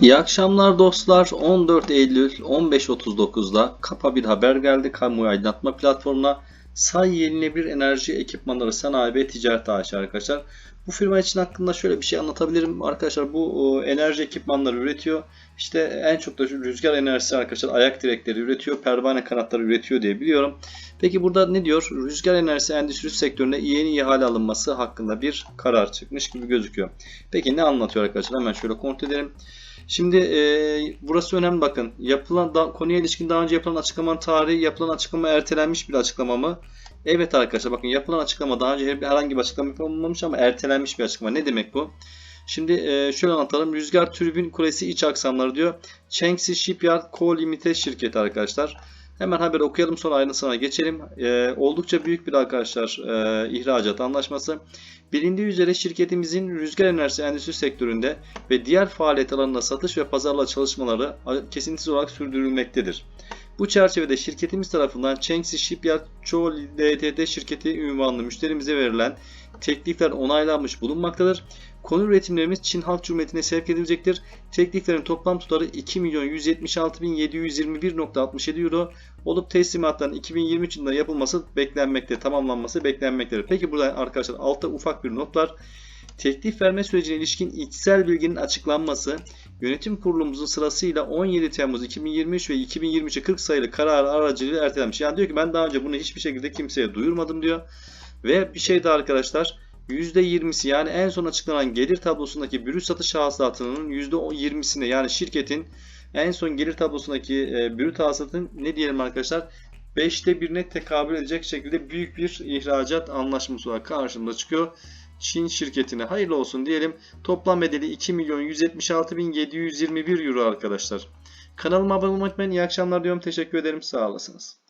İyi akşamlar dostlar. 14 Eylül 15.39'da kapa bir haber geldi kamuoyu aydınlatma platformuna. Say yenilenebilir enerji ekipmanları sanayi ve ticaret AŞ arkadaşlar. Bu firma için hakkında şöyle bir şey anlatabilirim. Arkadaşlar bu o, enerji ekipmanları üretiyor. İşte en çok da rüzgar enerjisi arkadaşlar ayak direkleri üretiyor. Pervane kanatları üretiyor diye biliyorum. Peki burada ne diyor? Rüzgar enerjisi endüstri sektöründe yeni ihale alınması hakkında bir karar çıkmış gibi gözüküyor. Peki ne anlatıyor arkadaşlar? Hemen şöyle kontrol edelim. Şimdi e, burası önemli bakın. Yapılan da, konuya ilişkin daha önce yapılan açıklamanın tarihi yapılan açıklama ertelenmiş bir açıklama mı? Evet arkadaşlar bakın yapılan açıklama daha önce herhangi bir açıklama yapılmamış ama ertelenmiş bir açıklama. Ne demek bu? Şimdi e, şöyle anlatalım. Rüzgar türbin kulesi iç aksamları diyor. Chengxi Shipyard Co. Limited şirketi arkadaşlar. Hemen haberi okuyalım sonra ayrıntısına geçelim. E, oldukça büyük bir arkadaşlar e, ihracat anlaşması. Bilindiği üzere şirketimizin rüzgar enerjisi endüstri sektöründe ve diğer faaliyet alanında satış ve pazarla çalışmaları kesintisiz olarak sürdürülmektedir. Bu çerçevede şirketimiz tarafından Chengxi Shipyard Cho Ltd şirketi ünvanlı müşterimize verilen teklifler onaylanmış bulunmaktadır. Konu üretimlerimiz Çin Halk Cumhuriyeti'ne sevk edilecektir. Tekliflerin toplam tutarı 2 milyon 176.721.67 euro olup teslimatların 2023 yılında yapılması beklenmekte, tamamlanması beklenmektedir. Peki burada arkadaşlar altta ufak bir not var. Teklif verme sürecine ilişkin içsel bilginin açıklanması yönetim kurulumuzun sırasıyla 17 Temmuz 2023 ve 2023'e 40 sayılı karar aracılığıyla ertelenmiş. Yani diyor ki ben daha önce bunu hiçbir şekilde kimseye duyurmadım diyor. Ve bir şey daha arkadaşlar %20'si yani en son açıklanan gelir tablosundaki brüt satış hasılatının %20'sine yani şirketin en son gelir tablosundaki e, brüt hasılatın ne diyelim arkadaşlar 5'te 1'ine tekabül edecek şekilde büyük bir ihracat anlaşması olarak karşımıza çıkıyor. Çin şirketine hayırlı olsun diyelim. Toplam bedeli 2 milyon 176.721 euro arkadaşlar. Kanalıma abone olmayı unutmayın. İyi akşamlar diyorum. Teşekkür ederim. Sağ olasınız.